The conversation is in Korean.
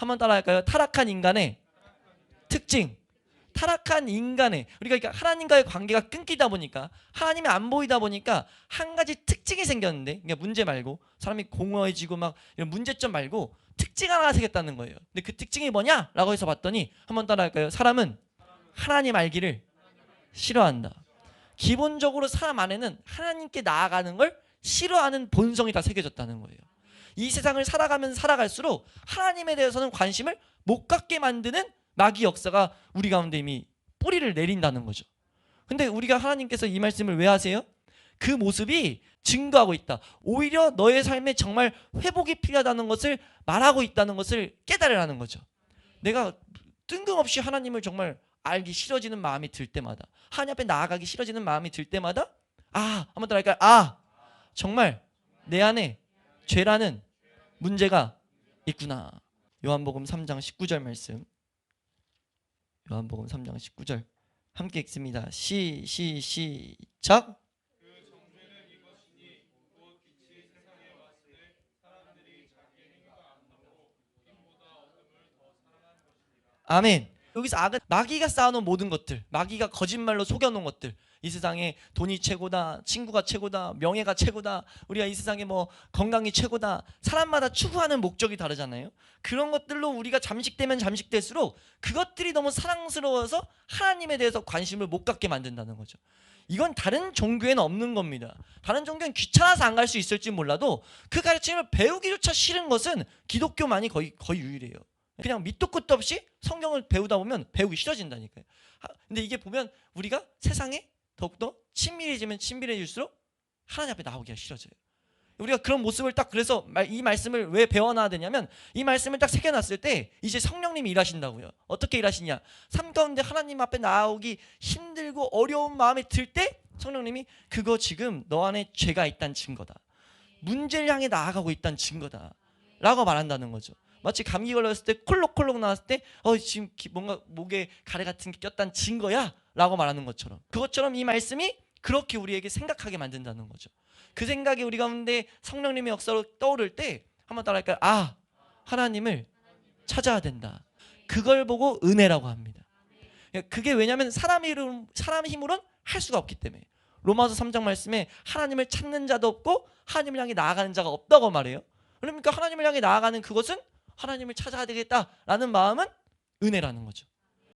한번 따라할까요? 타락한 인간의 특징. 타락한 인간의 우리가 그러니까 하나님과의 관계가 끊기다 보니까 하나님이 안 보이다 보니까 한 가지 특징이 생겼는데 그러니까 문제 말고 사람이 공허해지고 막 이런 문제점 말고 특징 하나가 생겼다는 거예요. 근데 그 특징이 뭐냐라고 해서 봤더니 한번 따라할까요? 사람은 하나님 알기를 싫어한다. 기본적으로 사람 안에는 하나님께 나아가는 걸 싫어하는 본성이 다 새겨졌다는 거예요. 이 세상을 살아가면 살아갈수록 하나님에 대해서는 관심을 못 갖게 만드는 마귀 역사가 우리 가운데 이미 뿌리를 내린다는 거죠. 근데 우리가 하나님께서 이 말씀을 왜 하세요? 그 모습이 증거하고 있다. 오히려 너의 삶에 정말 회복이 필요하다는 것을 말하고 있다는 것을 깨달으라는 거죠. 내가 뜬금없이 하나님을 정말 알기 싫어지는 마음이 들 때마다 하나님 앞에 나아가기 싫어지는 마음이 들 때마다 아 한번 더 할까요? 아 정말 내 안에 죄라는 문제가 있구나. 요한복음 3장 19절 말씀. 요한복음 3장 19절 함께 읽습니다. 시 시 시작. 아멘. 여기서 악은 마귀가 쌓아놓은 모든 것들, 마귀가 거짓말로 속여놓은 것들, 이 세상에 돈이 최고다, 친구가 최고다, 명예가 최고다, 우리가 이 세상에 뭐 건강이 최고다, 사람마다 추구하는 목적이 다르잖아요. 그런 것들로 우리가 잠식되면 잠식될수록 그것들이 너무 사랑스러워서 하나님에 대해서 관심을 못 갖게 만든다는 거죠. 이건 다른 종교에는 없는 겁니다. 다른 종교는 귀찮아서 안 갈 수 있을지 몰라도 그 가르침을 배우기조차 싫은 것은 기독교만이 거의 거의 유일해요. 그냥 밑도 끝도 없이 성경을 배우다 보면 배우기 싫어진다니까요. 하- 근데 이게 보면 우리가 세상에 더욱더 친밀해지면 친밀해질수록 하나님 앞에 나오기가 싫어져요. 우리가 그런 모습을 딱 그래서 말- 이 말씀을 왜 배워놔야 되냐면 이 말씀을 딱 새겨놨을 때 이제 성령님이 일하신다고요. 어떻게 일하시냐? 삶 가운데 하나님 앞에 나오기 힘들고 어려운 마음이 들 때 성령님이 그거 지금 너 안에 죄가 있다는 증거다. 문제를 향해 나아가고 있다는 증거다. 라고 말한다는 거죠. 마치 감기 걸렸을 때 콜록콜록 나왔을 때 어 지금 기- 뭔가 목에 가래 같은 게 꼈다는 증거야 라고 말하는 것처럼 그것처럼 이 말씀이 그렇게 우리에게 생각하게 만든다는 거죠. 그 생각이 우리 가운데 성령님의 역사로 떠오를 때 한번 따라할까요? 아 하나님을 찾아야 된다. 그걸 보고 은혜라고 합니다. 그게 왜냐하면 사람 힘으로 사람 힘으로는 할 수가 없기 때문에 로마서 3장 말씀에 하나님을 찾는 자도 없고 하나님을 향해 나아가는 자가 없다고 말해요. 그러니까 하나님을 향해 나아가는 그것은 하나님을 찾아야 되겠다라는 마음은 은혜라는 거죠.